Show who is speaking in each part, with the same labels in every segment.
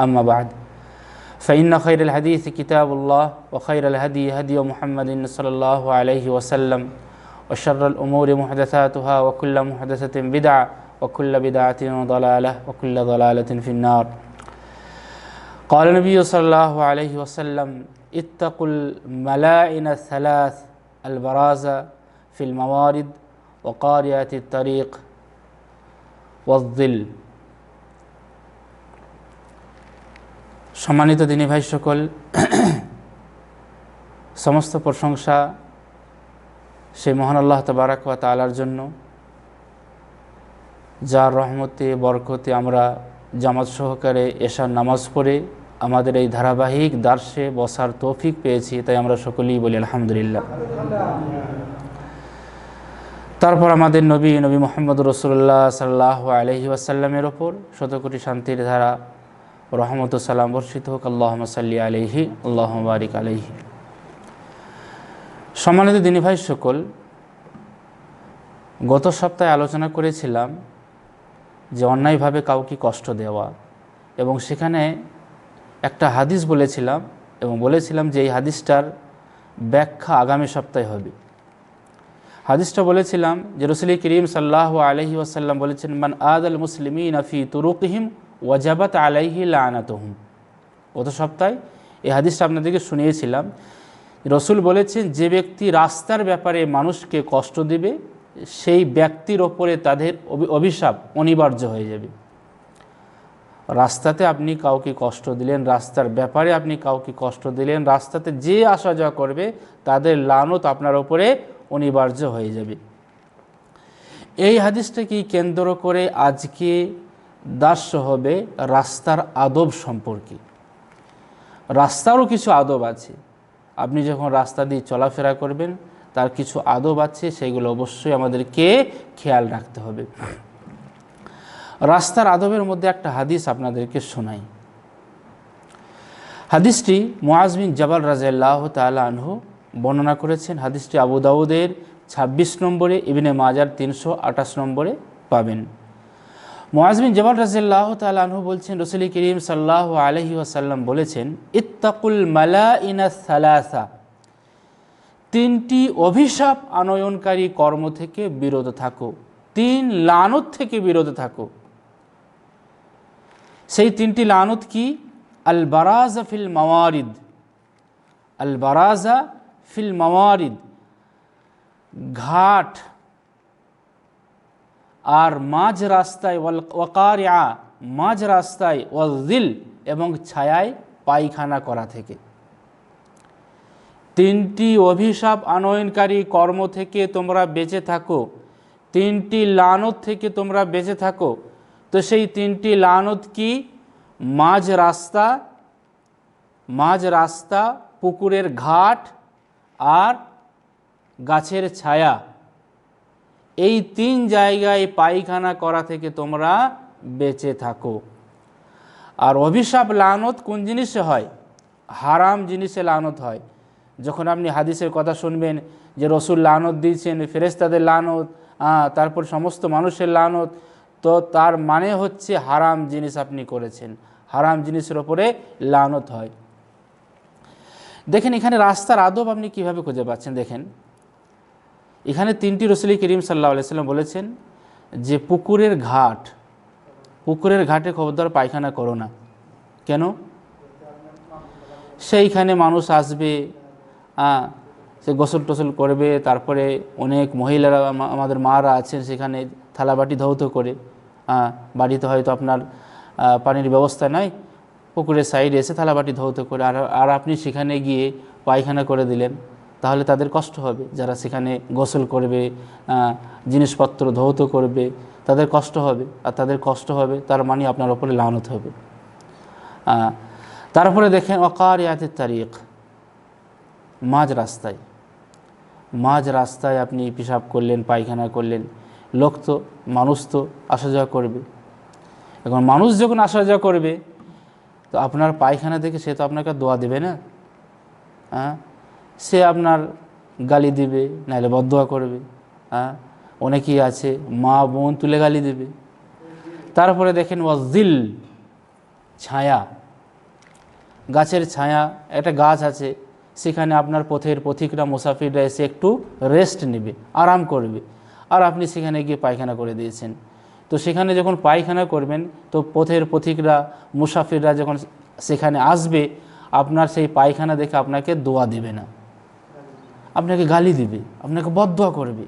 Speaker 1: أما بعد. فإن خير الحديث كتاب الله وخير الهدي هدي محمد صلى الله عليه وسلم وشر الأمور محدثاتها وكل محدثة بدعة وكل بدعة ضلالة وكل ضلالة في النار. قال النبي صلى الله عليه وسلم اتقوا الملائن الثلاث البرازة في الموارد وقارئة الطريق والظل. সম্মানিত দিনী ভাই সকল, সমস্ত প্রশংসা সেই মহান আল্লাহ তবারাক ওয়া তালার জন্য। যার রহমতে, বরকতে আমরা জামাত সহকারে এশার নামাজ পড়ে আমাদের এই ধারাবাহিক দার্সে বসার তৌফিক পেয়েছি, তাই আমরা সকলেই বলি আলহামদুলিল্লাহ। তারপর আমাদের নবী নবী মোহাম্মদ রসুল্লাহ সাল্লাহ আলহি আসাল্লামের ওপর শতকোটি শান্তির ধারা রহমত সালাম বর্ষিত হোক আল্লাহ সাল্লি আলহি আল্লাহ বারিক আলহি সম্মানিত দিনী ভাই সকল, গত সপ্তাহে আলোচনা করেছিলাম যে অন্যায়ভাবে কাউকে কষ্ট দেওয়া এবং সেখানে একটা হাদিস বলেছিলাম এবং বলেছিলাম যে এই হাদিসটার ব্যাখ্যা আগামী সপ্তাহে হবে। হাদিসটা বলেছিলাম যে রসুল করিম সাল্লাহ আলহি ওয়াসাল্লাম বলেছেন, মান আদ আল মুসলিমিন আফি তুরুকহিম ওয়াজাবাত আলাইহি লানাতহুম। গত সপ্তাহে এই হাদিসটা আপনাদেরকে শুনিয়েছিলাম। রসুল বলেছেন, যে ব্যক্তি রাস্তার ব্যাপারে মানুষকে কষ্ট দিবে, সেই ব্যক্তির ওপরে তাদের অভিশাপ অনিবার্য হয়ে যাবে। রাস্তাতে আপনি কাউকে কষ্ট দিলেন, রাস্তার ব্যাপারে আপনি কাউকে কষ্ট দিলেন, রাস্তাতে যে আসা যাওয়া করবে, তাদের লানত আপনার ওপরে অনিবার্য হয়ে যাবে। এই হাদিসটাকে কেন্দ্র করে আজকে দাস্য হবে রাস্তার আদব সম্পর্কে। রাস্তারও কিছু আদব আছে। আপনি যখন রাস্তা দিয়ে চলাফেরা করবেন, তার কিছু আদব আছে, সেগুলো অবশ্যই আমাদেরকে খেয়াল রাখতে হবে। রাস্তার আদবের মধ্যে একটা হাদিস আপনাদেরকে শোনাই। হাদিসটি মোয়াজবিন জবাল রাজাল্লাহ তালা আনহু বর্ণনা করেছেন। হাদিসটি আবু দাউদের ২৬ নম্বরে, ইবিনে মাজার তিনশো আঠাশ নম্বরে পাবেন। মোয়াজবিন জবাল রাজিল্লাহ তালু বলছেন, রসুলি করিম সাল্লাহ আলহি আসাল্লাম বলেছেন, ইত্তাকুল মালা ইনা সালাসা। তিনটি অভিশাপ আনয়নকারী কর্ম থেকে বিরত থাকো। তিন লানত থেকে বিরত থাকো। সেই তিনটি লানত কি? আল বারাজা ফিল মাওয়ারিদ। আল বারাজা ফিল মাওয়ারিদ। ঘাট আর মাঝ রাস্তায় ওয়াকারিয়া মাঝ রাস্তায় ওয়াজিল এবং ছায়ায় পায়খানা করা থেকে। তিনটি অভিশাপ আনয়নকারী কর্ম থেকে তোমরা বেঁচে থাকো। তিনটি লানত থেকে তোমরা বেঁচে থাকো। তো সেই তিনটি লানত কি? মাঝ রাস্তা মাঝ রাস্তা, পুকুরের ঘাট আর গাছের ছায়া। এই তিন জায়গায় পায়খানা করা থেকে তোমরা বেঁচে থাকো। আর অভিশাপ লানত কোন জিনিসে হয়? হারাম জিনিসে লানত হয়। যখন আপনি হাদিসের কথা শুনবেন যে রসুল লানত দিয়েছেন ফেরেস্তাদের লানত তারপর সমস্ত মানুষের লানত, তো তার মানে হচ্ছে হারাম জিনিস আপনি করেছেন। হারাম জিনিসের ওপরে লানত হয়। দেখেন এখানে রাস্তার আদব আপনি কীভাবে খুঁজে পাচ্ছেন? দেখেন। এখানে তিনটি রসুলি করিম সাল্লাহ আলাইসাল্লাম বলেছেন যে পুকুরের ঘাট, পুকুরের ঘাটে খবরদার পায়খানা করো না। কেন? সেইখানে মানুষ আসবে সে গোসল টোসল করবে, তারপরে অনেক মহিলারা আমাদের মারা আছেন সেখানে থালাবাটি ধৌত করে বাড়িতে হয়তো আপনার পানির ব্যবস্থা নাই, পুকুরের সাইডে এসে থালাবাটি ধৌত করে, আর আর আপনি সেখানে গিয়ে পায়খানা করে দিলেন। তাহলে তাদের কষ্ট হবে। যারা সেখানে গোসল করবে জিনিসপত্র ধৌত করবে, তাদের কষ্ট হবে। আর তাদের কষ্ট হবে, তার মানে আপনার ওপরে লানত হবে। তারপরে দেখেন অকার ইয়াতের তারিখ। মাঝ রাস্তায়। মাঝ রাস্তায় আপনি পেশাব করলেন, পায়খানা করলেন। লোক তো, মানুষ তো আসা যাওয়া করবে। এখন মানুষ যখন আসা যাওয়া করবে, তো আপনার পায়খানা থেকে সে তো আপনাকে দোয়া দেবে না। হ্যাঁ সে আপনার গালি দিবে, নাহলে বদোয়া করবে হ্যাঁ? অনেকেই আছে, মা, বোন তুলে গালি দেবে। তারপরে দেখেন, ওয়াজিল, ছায়া। গাছের ছায়া, একটা গাছ আছে, সেখানে আপনার পথের পথিকরা, মুসাফিররা এসে একটু রেস্ট নেবে, আরাম করবে। আর আপনি সেখানে গিয়ে পায়খানা করে দিয়েছেন। তো সেখানে যখন পায়খানা করবেন, তো পথের পথিকরা, মুসাফিররা যখন সেখানে আসবে, আপনার সেই পায়খানা দেখে আপনাকে দোয়া দেবে না। আপনাকে গালি দিবে, আপনাকে বদদোয়া করবে।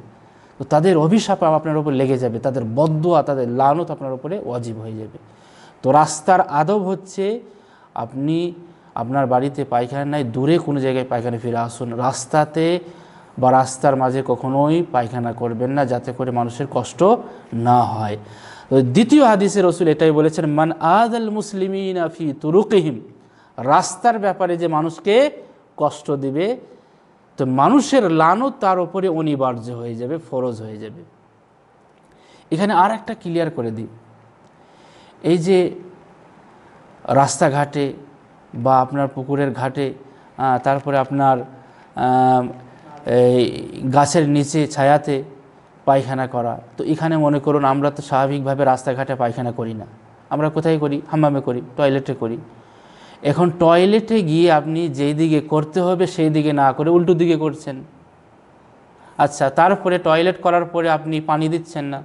Speaker 1: তো তাদের অভিশাপ আপনার উপর লেগে যাবে, তাদের বদদোয়া, তাদের লানত আপনার উপরে ওয়াজিব হয়ে যাবে। তো রাস্তার আদব হচ্ছে আপনি আপনার বাড়িতে পায়খানা নাই, দূরে কোনো জায়গায় পায়খানা ফিরে আসুন। রাস্তাতে বা রাস্তার মাঝে কখনোই পায়খানা করবেন না, যাতে করে মানুষের কষ্ট না হয়। তো দ্বিতীয় হাদিসে রসুল এটাই বলেছেন, মান আদ আল মুসলিমিন আফি তুরুকিহিম। রাস্তার ব্যাপারে যে মানুষকে কষ্ট দিবে তো মানুষের লানত তার উপরে অনিবার্য হয়ে যাবে, ফরজ হয়ে যাবে। এখানে আর একটা ক্লিয়ার করে দিই। এই যে রাস্তাঘাটে বা আপনার পুকুরের ঘাটে তারপরে আপনার গাছের নিচে ছায়াতে পায়খানা করা, তো এখানে মনে করুন আমরা তো স্বাভাবিকভাবে রাস্তাঘাটে পায়খানা করি না। আমরা কোথায় করি? হাম্মামে করি টয়লেটে করি। এখন টয়লেটে গিয়ে আপনি যেই দিকে করতে হবে, সেই দিকে না করে উল্টো দিকে করছেন। আচ্ছা তারপরে টয়লেট করার পরে আপনি পানি দিচ্ছেন না।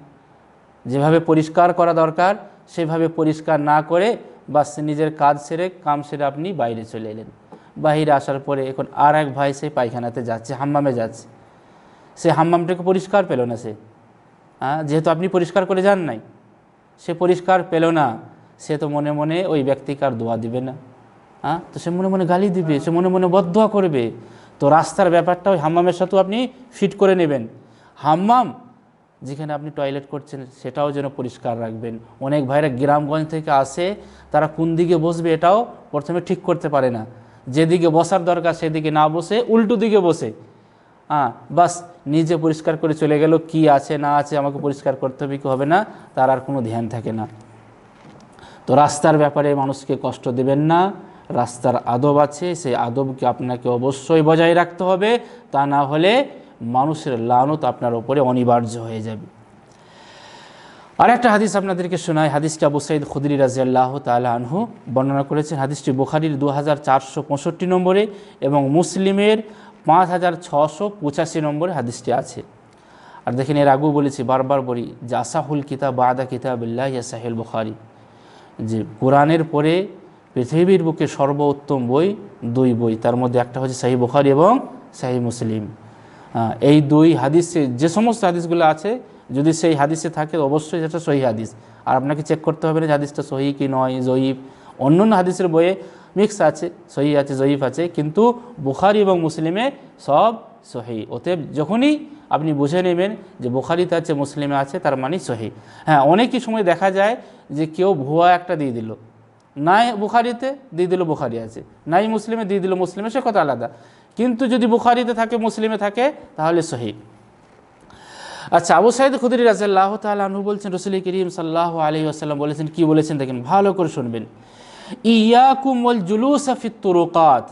Speaker 1: যেভাবে পরিষ্কার করা দরকার, সেভাবে পরিষ্কার না করে বাস নিজের কাজ সেরে কাম সেরে আপনি বাইরে চলে এলেন। বাইরে আসার পরে এখন আর এক ভাই সেই পায়খানাতে যাচ্ছে, হাম্মামে যাচ্ছে। সে হাম্মামটাকে পরিষ্কার পেল না সে। হ্যাঁ যেহেতু আপনি পরিষ্কার করে যান নাই, সে পরিষ্কার পেল না। সে তো মনে মনে ওই ব্যক্তিকে আর দোয়া দিবে না। হ্যাঁ? তো সে মনে মনে গালি দিবে, সে মনে মনে বদোয়া করবে। তো রাস্তার ব্যাপারটা ওই হাম্মামের সাথেও আপনি ফিট করে নেবেন। হাম্মাম, যেখানে আপনি টয়লেট করছেন, সেটাও যেন পরিষ্কার রাখবেন। অনেক ভাইরা গ্রামগঞ্জ থেকে আসে, তারা কোন দিকে বসবে এটাও প্রথমে ঠিক করতে পারে না। যেদিকে বসার দরকার, সেদিকে না বসে, উল্টো দিকে বসে। হ্যাঁ বাস, নিজে পরিষ্কার করে চলে গেল, কি আছে, না আছে, আমাকে পরিষ্কার করতে হবে কি হবে না, তার আর কোনো ধ্যান থাকে না। তো রাস্তার ব্যাপারে মানুষকে কষ্ট দেবেন না। রাস্তার আদব আছে, সেই আদবকে আপনাকে অবশ্যই বজায় রাখতে হবে। তা না হলে মানুষের লানত আপনার ওপরে অনিবার্য হয়ে যাবে। আর একটা হাদিস আপনাদেরকে শোনায় হাদিসটা আবু সাইদ খুদরি রাজিয়াল্লাহ তালা আনহু বর্ণনা করেছেন। হাদিসটি বুখারির দু হাজার চারশো পঁয়ষট্টি নম্বরে এবং মুসলিমের পাঁচ হাজার ছশো পঁচাশি নম্বরে হাদিসটি আছে। আর দেখেন এর আগেও বলেছি, বারবার বলি যে আসাহুল কিতাব বাদা কিতাবিল্লাহ ইয়া সাহেল বুখারি। যে কোরআনের পরে পৃথিবীর বুকে সর্বোত্তম বই দুই বই। তার মধ্যে একটা হচ্ছে সাহি বুখারি এবং সাহি মুসলিম। এই দুই হাদিসে যে সমস্ত হাদিসগুলো আছে, যদি সেই হাদিসে থাকে, অবশ্যই সেটা সহি হাদিস। আর আপনাকে চেক করতে হবে না যে হাদিসটা সহি কি নয়, জয়ীফ। অন্য হাদিসের বইয়ে মিক্স আছে, সহি আছে, জয়ীফ আছে, কিন্তু বুখারি এবং মুসলিমে সব সহি। অতএব যখনই আপনি বুঝে নেবেন যে বুখারিতে আছে, মুসলিমে আছে, তার মানে সহি। হ্যাঁ অনেকই সময় দেখা যায় যে কেউ ভুয়া একটা দিয়ে দিল। নাই বুখারিতে, দিয়ে দিল বুখারি আছে। নাই মুসলিমে, দিয়ে দিল মুসলিমে, সে কথা আলাদা। কিন্তু যদি বুখারিতে থাকে, মুসলিমে থাকে, তাহলে সহি। আচ্ছা আবু সাইদ খুদরি রাজাল্লাহ তালু বলছেন, রসুল করিম সাল্লাহ আলী আসাল্লাম বলেছেন, কি বলেছেন দেখেন, ভালো করে শুনবেন। ইয়াকুম ওয়াল জুলুস তুরুকাত।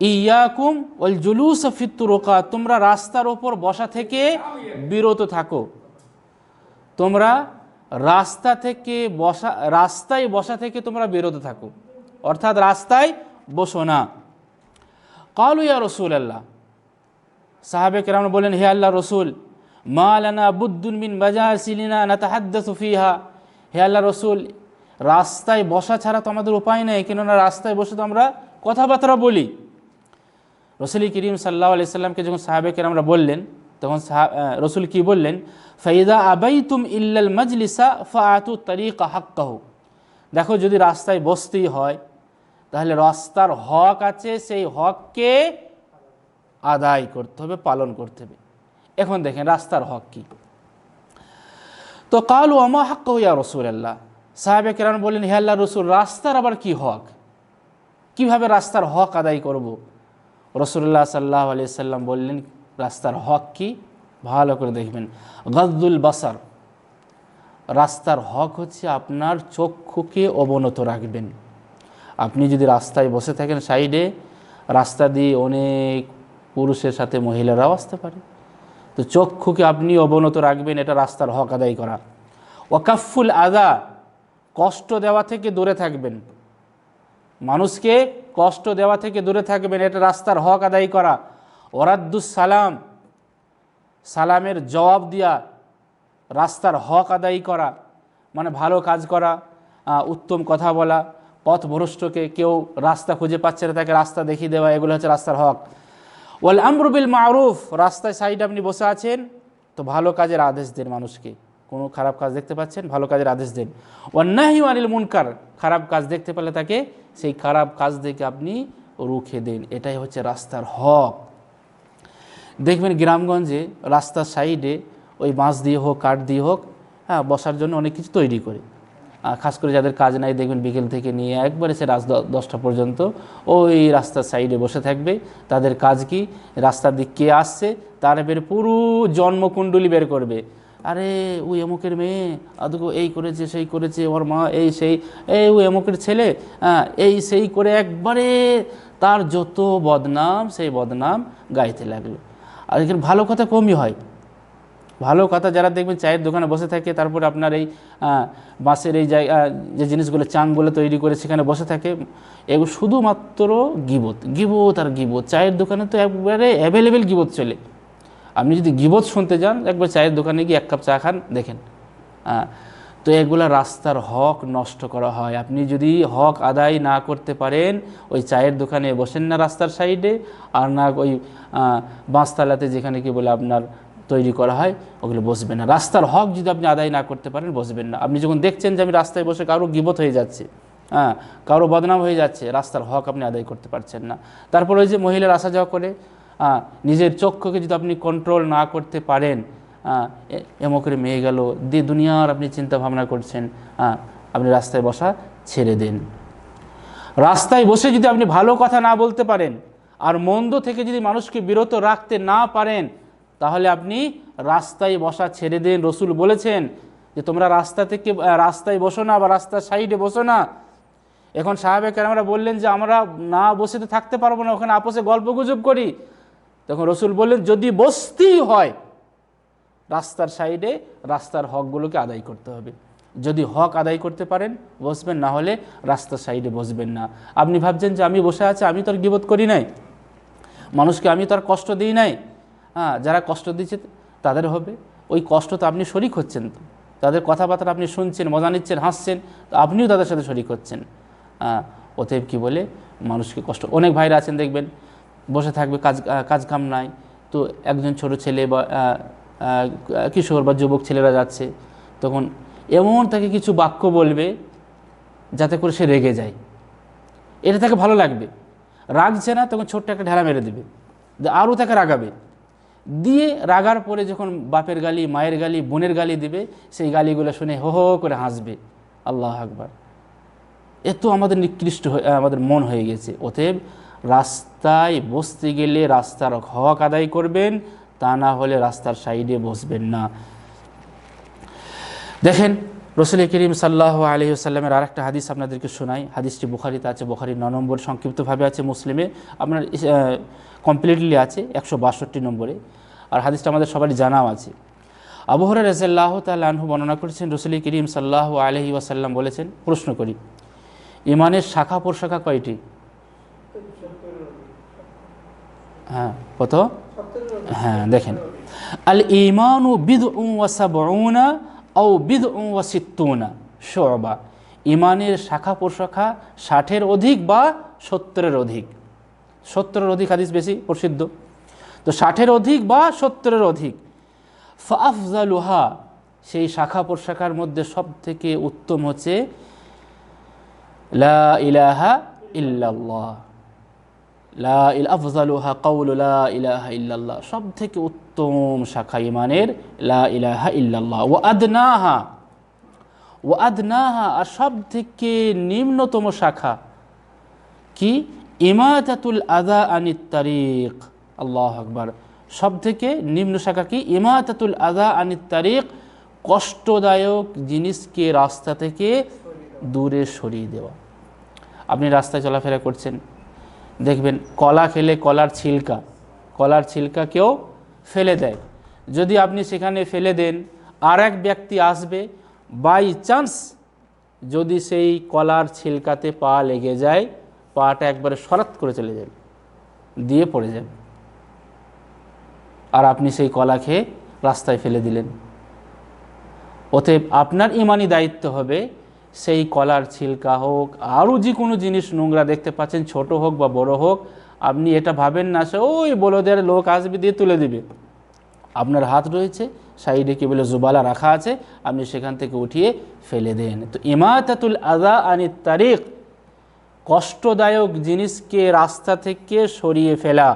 Speaker 1: ইয়াকুম ওয়াল জুলুস তুরুকাত। তোমরা রাস্তার ওপর বসা থেকে বিরত থাকো। তোমরা রাস্তা থেকে বসা, রাস্তায় বসা থেকে তোমরা বেরোতে থাকো। অর্থাৎ রাস্তায় বসো না। কালু ইয়া রসুল আল্লাহ সাহাবে কেরাম বলেন হে আল্লাহ রসুল, মা লানা বুদ্দুন মিন বাজাসিলিনা না তাহাদ্দাসু ফিহা। হে আল্লাহ রসুল, রাস্তায় বসা ছাড়া তো আমাদের উপায় নেই, কেননা রাস্তায় বসে তো আমরা কথাবার্তা বলি। রসুল করিম সাল্লাহ আলি সাল্লামকে যখন সাহাবে কেরামরা বললেন তখন রসুল কি বললেন? ফাইদা আবাই তুম ইল্লাল মজলিসা ফাআতু তরিকা হাক্কাহু। দেখো, যদি রাস্তায় বসতেই হয়, তাহলে রাস্তার হক আছে, সেই হককে আদায় করতে হবে, পালন করতে হবে। এখন দেখেন রাস্তার হক কি। তো কালু আমা হাক্ক ইয়া রসুল আল্লাহ সাহেবে কেরাম বললেন, হে আল্লাহ রসুল, রাস্তার আবার কি হক? কীভাবে রাস্তার হক আদায় করব? রসুল্লাহ সাল্লাহ আলি সাল্লাম বললেন রাস্তার হক কি? ভালো করে দেখবেন। গদ্দুল বাসার, রাস্তার হক হচ্ছে আপনার চক্ষুকে অবনত রাখবেন। আপনি যদি রাস্তায় বসে থাকেন সাইডে, রাস্তা দিয়ে অনেক পুরুষের সাথে মহিলারাও আসতে পারে। তো চক্ষুকে আপনি অবনত রাখবেন, এটা রাস্তার হক আদায় করা। ওয়াকাফুল আদা, কষ্ট দেওয়া থেকে দূরে থাকবেন। মানুষকে কষ্ট দেওয়া থেকে দূরে থাকবেন, এটা রাস্তার হক আদায় করা। ওরাদ্দুস সালাম সালামের জবাব দিয়া রাস্তার হক আদায় করা মানে ভালো কাজ করা উত্তম কথা বলা, পথভ্রষ্টকে কেউ রাস্তা খুঁজে পাচ্ছে না, তাকে রাস্তা দেখিয়ে দেওয়া, এগুলো হচ্ছে রাস্তার হক। ওয়াল আমরুবিল মারুফ, রাস্তায় সাইডে আপনি বসে আছেন, তো ভালো কাজের আদেশ দেন মানুষকে। কোনো খারাপ কাজ দেখতে পাচ্ছেন? ভালো কাজের আদেশ দেন। অন্যাহি আনিল মুনকার, খারাপ কাজ দেখতে পেলে তাকে, সেই খারাপ কাজ থেকে আপনি রুখে দেন। এটাই হচ্ছে রাস্তার হক। দেখবেন গ্রামগঞ্জে রাস্তার সাইডে ওই বাঁশ দিয়ে হোক কাঠ দিয়ে হোক হ্যাঁ বসার জন্য অনেক কিছু তৈরি করে। খাস করে যাদের কাজ নাই দেখবেন বিকেল থেকে নিয়ে একবারে সে রাত দশটা পর্যন্ত ওই রাস্তার সাইডে বসে থাকবে। তাদের কাজ কি? রাস্তার দিক কে আসছে তার বের পুরো জন্মকুণ্ডলী বের করবে। আরে ওই অমুকের মেয়ে আদুকো এই করেছে সেই করেছে ওর মা এই সেই এই ওই অমুকের ছেলে হ্যাঁ, এই সেই করে একবারে তার যত বদনাম সেই বদনাম গাইতে লাগল। আর এখানে ভালো কথা কমই হয়। ভালো কথা যারা দেখবেন চায়ের দোকানে বসে থাকে, তারপর আপনার এই বাঁশের এই জায়গা, যে জিনিসগুলো চাংগুলো তৈরি করে সেখানে বসে থাকে, এগুলো শুধুমাত্র গিবত। গিবত আর গিবত। চায়ের দোকানে তো একবারে অ্যাভেলেবেল গিবত চলে। আপনি যদি গিবত শুনতে যান, একবার চায়ের দোকানে গিয়ে এক কাপ চা খান, দেখেন। তো এগুলা রাস্তার হক নষ্ট করা হয়। আপনি যদি হক আদায় না করতে পারেন, ওই চায়ের দোকানে বসেন না রাস্তার সাইডে, আর না ওই বাঁশতলাতে যেখানে কি বলে আপনার তৈরি করা হয়, ওগুলো বসবেন না। রাস্তার হক যদি আপনি আদায় না করতে পারেন, বসবেন না। আপনি যখন দেখছেন যে আমি রাস্তায় বসে কারও গিবত হয়ে যাচ্ছে হ্যাঁ কারও বদনাম হয়ে যাচ্ছে, রাস্তার হক আপনি আদায় করতে পারছেন না। তারপর ওই যে মহিলার আসা যাওয়া করে নিজের চক্ষুকে যদি আপনি কন্ট্রোল না করতে পারেন এমকের মেয়ে গেল, দিয়ে দুনিয়ার আপনি চিন্তা ভাবনা করছেন আপনি রাস্তায় বসা ছেড়ে দিন। রাস্তায় বসে যদি আপনি ভালো কথা না বলতে পারেন, আর মন্দ থেকে যদি মানুষকে বিরত রাখতে না পারেন, তাহলে আপনি রাস্তায় বসা ছেড়ে দিন। রসুল বলেছেন যে, তোমরা রাস্তা থেকে রাস্তায় বসো না বা রাস্তার সাইডে বসো না। এখন সাহেব আমরা বললেন যে, আমরা না বসে তো থাকতে পারব না, ওখানে আপোষে গল্প গুজব করি। তখন রসুল বললেন, যদি বসতেই হয় রাস্তার সাইডে রাস্তার হকগুলোকে আদায় করতে হবে। যদি হক আদায় করতে পারেন, বসবেন, না হলে রাস্তার সাইডে বসবেন না। আপনি ভাবছেন যে আমি বসে আছি, আমি তো আর গিবোধ করি নাই। মানুষকে আমি তো আর কষ্ট দিই নাই। হ্যাঁ যারা কষ্ট দিচ্ছে তাদের হবে। ওই কষ্ট তো আপনি শরিক হচ্ছেন। তাদের কথাবার্তা আপনি শুনছেন, মজা নিচ্ছেন, হাসছেন আপনিও তাদের সাথে শরিক হচ্ছেন। হ্যাঁ অতএব কি বলে, মানুষকে কষ্ট, অনেক ভাইরা আছেন দেখবেন, বসে থাকবে, কাজ কাজ কাম নাই। তো একজন ছোট ছেলে বা কিশোর বা যুবক ছেলেরা যাচ্ছে, তখন এমন তাকে কিছু বাক্য বলবে যাতে করে সে রেগে যায়। এটা তাকে ভালো লাগবে। রাগছে না, তখন ছোট্ট একটা ঢেলা মেরে দেবে। আরও তাকে রাগাবে। দিয়ে রাগার পরে যখন বাপের গালি, মায়ের গালি, বোনের গালি দিবে, সেই গালিগুলো শুনে হো হো করে হাসবে। আল্লাহ আকবার। এত আমাদের নিকৃষ্ট আমাদের মন হয়ে গেছে। অতএব রাস্তায় বসতে গেলে রাস্তার হক আদায় করবেন তা না হলে রাস্তার সাইডে বসবেন না। দেখেন রসুল করিম সাল্লাহ আলহিসাল্লামের আর একটা হাদিস আপনাদেরকে শোনাই। হাদিসটি বুখারিতে আছে, বুখারির ন নম্বর, সংক্ষিপ্তভাবে আছে, মুসলিমে আপনার কমপ্লিটলি আছে, একশো বাষট্টি নম্বরে। আর হাদিসটা আমাদের সবারই জানাও আছে। আবহর রাজাল্লাহ তাল আনহু বর্ণনা করেছেন রসুল করিম সাল্লাহ আলহি ওয়াসাল্লাম বলেছেন, প্রশ্ন করি ইমানের শাখা প্রশাখা কয়টি? হ্যাঁ কত? হ্যাঁ দেখেন। আল ইমানু বিদ ওয়াসাবউনা ও বিদ ওয়াসিত্তুনা শোবা। ইমানের শাখা প্রশাখা ষাটের অধিক বা সত্তরের অধিক। সত্তরের অধিক হাদিস বেশি, প্রসিদ্ধ। তো ষাটের অধিক বা সত্তরের অধিক। ফাফজালুহা সেই শাখা প্রশাখার মধ্যে সব থেকে উত্তম হচ্ছে লা ইলাহা ইল্লাল্লাহ। লা ইল আফজালুহা কাউলু লা ইলাহা ইল্লাল্লাহ। সব থেকে উত্তম শাখা ইমানের লা ইলাহা ইল্লাল্লাহ। ও আদনাহা। ও আদনাহা আর সব থেকে নিম্নতম শাখা কি? ইমাতাতুল আদা আনিত তারিক আল্লাহ আকবার। সব থেকে নিম্ন শাখা কি? ইমাতাতুল আদা আনিত তারিক কষ্টদায়ক জিনিসকে রাস্তা থেকে দূরে সরিয়ে দেওয়া। আপনি রাস্তায় চলাফেরা করছেন। দেখবেন, কলা খেলে কলার ছিলকা। কলার ছিলকা কেউ ফেলে দেয়। যদি আপনি সেখানে ফেলে দেন আর এক ব্যক্তি আসবে, বাই চান্স যদি সেই কলার ছিলকাতে পা লেগে যায়, পাটা একবারে সরাত করে চলে যাবে, দিয়ে পড়ে যাবে। আর আপনি সেই কলা খেয়ে রাস্তায় ফেলে দিলেন। অতএব আপনার ইমানি দায়িত্ব হবে সেই কলার ছিলকা হোক, আরও যে কোনো জিনিস নোংরা দেখতে পাচ্ছেন, ছোট হোক বা বড় হোক, আপনি এটা ভাবেন না, সে ওই বলদের লোক আসবে দিয়ে তুলে দিবে। আপনার হাত রয়েছে, সাইডে কি বলে জুবালা রাখা আছে, আপনি সেখান থেকে উঠিয়ে ফেলে দেন। তো ইমাতাতুল আদা আনি তারিখ, কষ্টদায়ক জিনিসকে রাস্তা থেকে সরিয়ে ফেলা,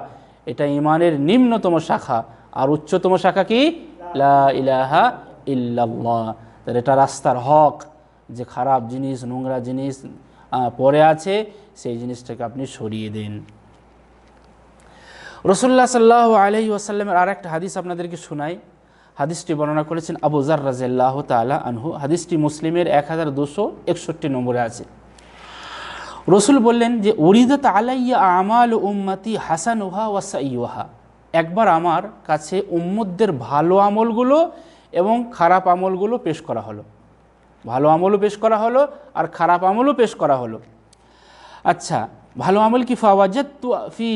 Speaker 1: এটা ইমানের নিম্নতম শাখা। আর উচ্চতম শাখা কি? লা ইলাহা ইল্লাল্লাহ। তাহলে এটা রাস্তার হক। যে খারাপ জিনিস, নোংরা জিনিস পরে আছে, সেই জিনিসটাকে আপনি সরিয়ে দিন। রসুল্লাহ সাল্লাহ আলহি ওয়াসাল্লামের আর একটা হাদিস আপনাদেরকে শোনাই। হাদিসটি বর্ণনা করেছেন আবু জার রাজিয়াল্লাহ তালা আনহু। হাদিসটি মুসলিমের এক হাজার দুশো একষট্টি নম্বরে আছে। রসুল বললেন যে, উরিদত আলাইয়া আমাল উম্মতি হাসান ওহা ওয়াসাইহা একবার আমার কাছে উম্মতদের ভালো আমলগুলো এবং খারাপ আমলগুলো পেশ করা হলো। ভালো আমলও পেশ করা হলো আর খারাপ আমলও পেশ করা হলো। আচ্ছা ভালো আমল কি ফাওয়াজাত ফি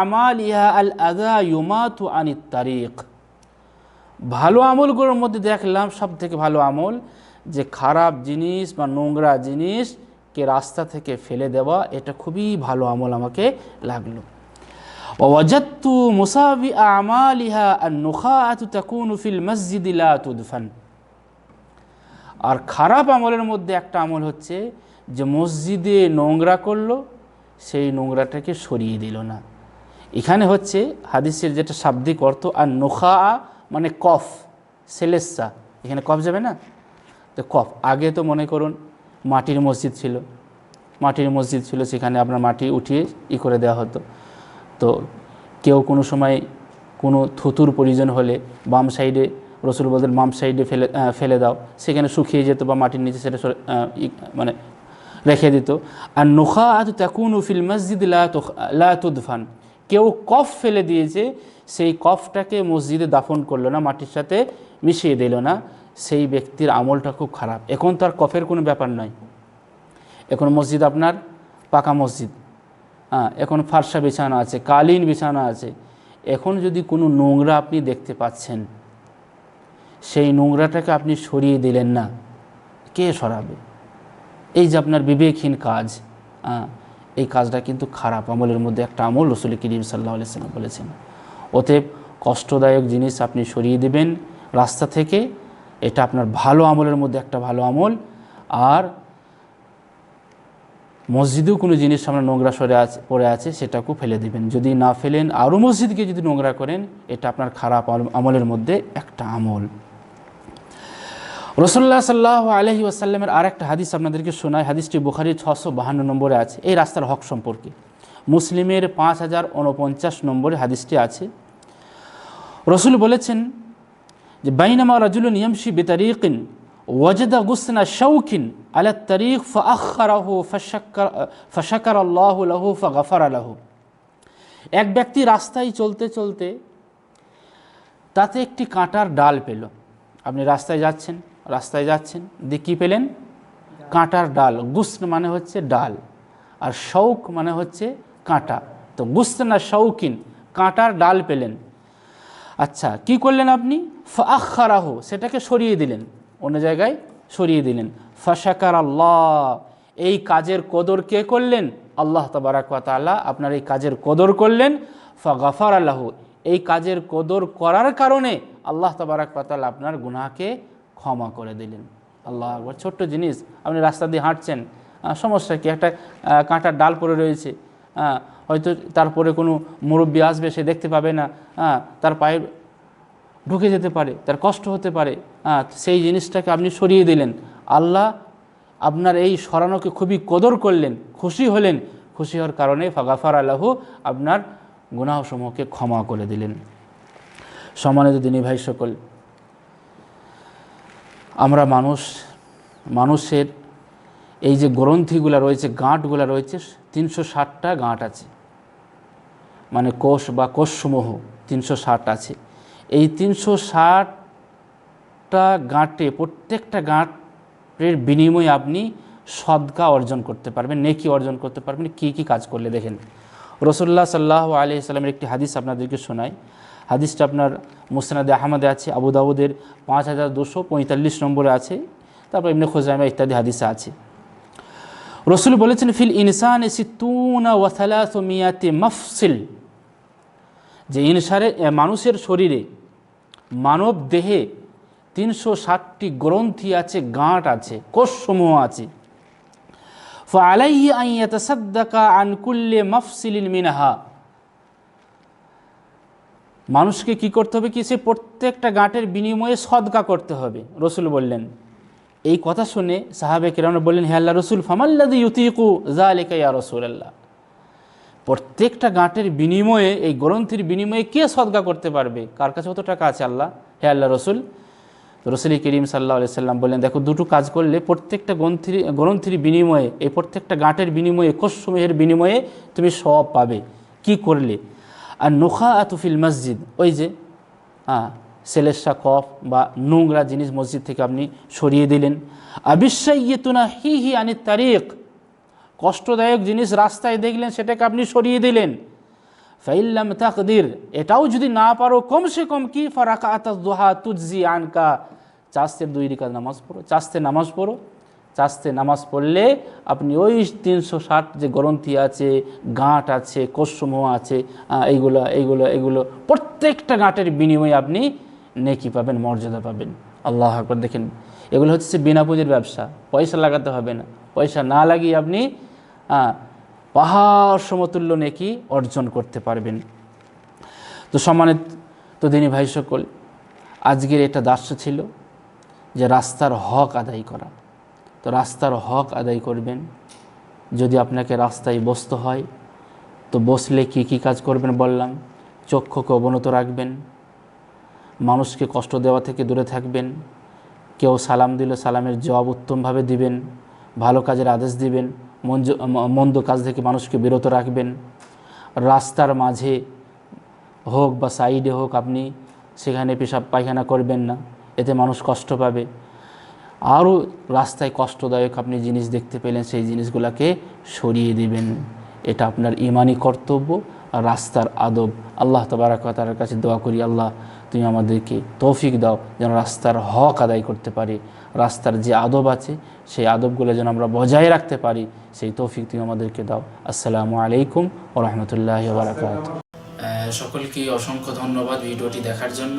Speaker 1: আমাল ইহা আল আদা ইউমাতু আনিত তারিক ভালো আমলগুলোর মধ্যে দেখলাম সব থেকে ভালো আমল যে খারাপ জিনিস বা নোংরা জিনিসকে রাস্তা থেকে ফেলে দেওয়া, এটা খুবই ভালো আমল আমাকে লাগল। ওয়াজাত্তু মুসাবি আমালিহা আন নুখাআতু তাকুনু ফিল মসজিদি লা তুদফান। আর খারাপ আমলের মধ্যে একটা আমল হচ্ছে যে মসজিদে নোংরা করল, সেই নোংরাটাকে সরিয়ে দিল না। এখানে হচ্ছে হাদিসের যেটা শাব্দিক অর্থ, আর নোখা মানে কফ, সেলেসা। এখানে কফ যাবে না? তো কফ। আগে তো মনে করুন মাটির মসজিদ ছিল। মাটির মসজিদ ছিল, সেখানে আপনার মাটি উঠিয়ে ই করে দেওয়া হতো। তো কেউ কোনো সময় কোনো থুতুর প্রয়োজন হলে বাম সাইডে রসুল বলতেন, বাম সাইডে ফেলে ফেলে দাও। সেখানে শুকিয়ে যেত বা মাটির নিচে সেটা মানে রেখে দিত। আর নোখা আত তাকুন ফিল মসজিদ লাতুদফান কেউ কফ ফেলে দিয়েছে, সেই কফটাকে মসজিদে দাফন করল না, মাটির সাথে মিশিয়ে দিল না। সেই ব্যক্তির আমলটা খুব খারাপ। এখন তার কফের কোনো ব্যাপার নয় এখন মসজিদ আপনার পাকা মসজিদ। হ্যাঁ এখন ফার্সা বিছানা আছে, কালীন বিছানা আছে। এখন যদি কোনো নোংরা আপনি দেখতে পাচ্ছেন সেই নোংরাটাকে আপনি সরিয়ে দিলেন না। কে সরাবে? এই যে আপনার বিবেকহীন কাজ এই কাজটা কিন্তু খারাপ আমলের মধ্যে একটা আমল রসুল করিম সাল্লাহ সাল্লাম বলেছেন। অতএব কষ্টদায়ক জিনিস আপনি সরিয়ে দিবেন রাস্তা থেকে, এটা আপনার ভালো আমলের মধ্যে একটা ভালো আমল। আর মসজিদেও কোনো জিনিস সামনে নোংরা সরে আছে, পড়ে আছে সেটাকেও ফেলে দিবেন। যদি না ফেলেন, আরও মসজিদকে যদি নোংরা করেন, এটা আপনার খারাপ আমলের মধ্যে একটা আমল। রসুল্লাহ সাল্লাহ আলহি ওয়াসাল্লামের আর একটা হাদিস আপনাদেরকে শোনায় হাদিসটি বুখারি ছশো বাহান্ন নম্বরে আছে। এই রাস্তার হক সম্পর্কে। মুসলিমের পাঁচ হাজার উনপঞ্চাশ নম্বরে হাদিসটি আছে। রসুল বলেছেন যে, বাইনামা রাজুল ইয়ামশি বেতারিকিন ওয়াজদা গুসনা শৌকিন আলা তারিক ফশাক্কার ফশাকার আল্লাহু লাহু ফগফারা লাহু। এক ব্যক্তি রাস্তায় চলতে চলতে তাতে একটি কাঁটার ডাল পেল। আপনি রাস্তায় যাচ্ছেন রাস্তায় যাচ্ছেন, দিয়ে কী পেলেন? কাঁটার ডাল। গুস্ন মানে হচ্ছে ডাল। আর শৌক মানে হচ্ছে কাঁটা। তো গুস্ত না শৌকিন, কাঁটার ডাল পেলেন। আচ্ছা কি করলেন আপনি? ফাখারাহ সেটাকে সরিয়ে দিলেন। অন্য জায়গায় সরিয়ে দিলেন। ফাশাকার আল্লাহ এই কাজের কদর কে করলেন? আল্লাহ তাবারাকালা আপনার এই কাজের কদর করলেন। ফা গাফার আল্লাহ এই কাজের কদর করার কারণে আল্লাহ তাবারাকাল আপনার গুনাহকে ক্ষমা করে দিলেন। আল্লাহ আকবর। ছোট্ট জিনিস, আপনি রাস্তা দিয়ে হাঁটছেন সমস্যা কি? একটা কাঁটার ডাল পড়ে রয়েছে হ্যাঁ হয়তো তারপরে কোনো মুরব্বী আসবে, সে দেখতে পাবে না তার পায়ে ঢুকে যেতে পারে, তার কষ্ট হতে পারে সেই জিনিসটাকে আপনি সরিয়ে দিলেন। আল্লাহ আপনার এই সরানোকে খুবই কদর করলেন, খুশি হলেন। খুশি হওয়ার কারণে ফাগাফার আল্লাহ আপনার গুনাহসমূহকে ক্ষমা করে দিলেন। সম্মানিত দিনী ভাই সকল আমরা মানুষ, মানুষের এই যে গ্রন্থিগুলো রয়েছে, গাঁটগুলো রয়েছে, তিনশো ষাটটা গাঁট আছে। মানে কোষ বা কোষসমূহ তিনশো ষাট আছে। এই তিনশো ষাটটা গাঁটে প্রত্যেকটা গাঁটের বিনিময়ে আপনি সদকা অর্জন করতে পারবেন, নেকি অর্জন করতে পারবেন, কী কী কাজ করলে দেখেন। রসুল্লাহ সাল্লাহ আলি সাল্লামের একটি হাদিস আপনাদেরকে শোনাই। হাদিসটা আপনার মোসনাদে আহমদে আছে, আবু দাউদের পাঁচ হাজার দুশো পঁয়তাল্লিশ নম্বরে আছে, তারপর এমনি খোজাইমা ইত্যাদি হাদিসে আছে। রসুল বলেছেন, ফিল ইনসান সিতুনা ওয়াসালাসমিয়াতে মফসিল। যে ইনসারে মানুষের শরীরে মানব দেহে তিনশো ষাটটি গ্রন্থি আছে, গাঁট আছে, কোষসমূহ আছে। ফ আলাই আইয়া সদ্দাকা আনকুল্লে মফসিলিন মিনাহা। মানুষকে কি করতে হবে কি? সে প্রত্যেকটা গাঁটের বিনিময়ে সদকা করতে হবে। রসুল বললেন, এই কথা শুনে সাহাবে কিরাম বললেন, হে আল্লাহ রসুল ফামাল্লাদি ইউতিকু জালিকা ইয়া রসুল আল্লাহ প্রত্যেকটা গাঁটের বিনিময়ে, এই গ্রন্থির বিনিময়ে কে সদকা করতে পারবে? কার কাছে কত টাকা আছে আল্লাহ? হে আল্লাহ রসুল রসুল করিম সাল্লাহ সাল্লাম বললেন, দেখো, দুটো কাজ করলে প্রত্যেকটা গ্রন্থির গ্রন্থির বিনিময়ে, এই প্রত্যেকটা গাঁটের বিনিময়ে কোষসমূহের বিনিময়ে তুমি সব পাবে। কি করলে? আর নোখা আতুফিল মসজিদ, ওই যে হ্যাঁ সেলেসা কফ বা নোংরা জিনিস মসজিদ থেকে আপনি সরিয়ে দিলেন। আবিশ্বাইয়েতুনা হি হি আনি তারিখ কষ্টদায়ক জিনিস রাস্তায় দেখলেন, সেটাকে আপনি সরিয়ে দিলেন। ফাইল্লাম তাকদির, এটাও যদি না পারো, কমসে কম কি ফারাকা আতাস দোহা তুজি আনকা? চাস্তের দুই রিকাত নামাজ পড়ো চাস্তে নামাজ পড়ো। চাস্তে নামাজ পড়লে আপনি ওই তিনশো ষাট যে গ্রন্থি আছে, গাঁট আছে কোষসমূহ আছে এইগুলো এইগুলো এগুলো প্রত্যেকটা গাঁটের বিনিময়ে আপনি নেকি পাবেন, মর্যাদা পাবেন। আল্লাহ আকবর, দেখেন। এগুলো হচ্ছে বিনা পুঁজির ব্যবসা। পয়সা লাগাতে হবে না। পয়সা না লাগিয়ে আপনি পাহাড় সমতুল্য নেকি অর্জন করতে পারবেন। তো সম্মানিত, তো দিনী ভাই সকল, আজকের এটা দাস্য ছিল যে রাস্তার হক আদায় করা। তো রাস্তার হক আদায় করবেন। যদি আপনাকে রাস্তায় বসতে হয়, তো বসলে কি কি কাজ করবেন বললাম। চক্ষুকে অবনত রাখবেন। মানুষকে কষ্ট দেওয়া থেকে দূরে থাকবেন। কেউ সালাম দিলে সালামের জবাব উত্তমভাবে দিবেন। ভালো কাজের আদেশ দিবেন। মন্দ কাজ থেকে মানুষকে বিরত রাখবেন। রাস্তার মাঝে হোক বা সাইডে হোক আপনি সেখানে পেশাব, পায়খানা করবেন না। এতে মানুষ কষ্ট পাবে। আরও রাস্তায় কষ্টদায়ক আপনি জিনিস দেখতে পেলেন, সেই জিনিসগুলোকে সরিয়ে দিবেন। এটা আপনার ইমানি কর্তব্য আর রাস্তার আদব। আল্লাহ তবারাকাতার কাছে দোয়া করি, আল্লাহ তুমি আমাদেরকে তৌফিক দাও যেন রাস্তার হক আদায় করতে পারি। রাস্তার যে আদব আছে, সেই আদবগুলো যেন আমরা বজায় রাখতে পারি, সেই তৌফিক তুমি আমাদেরকে দাও। আসসালামু আলাইকুম ও রহমতুল্লাহ সকলকে অসংখ্য ধন্যবাদ ভিডিওটি দেখার জন্য।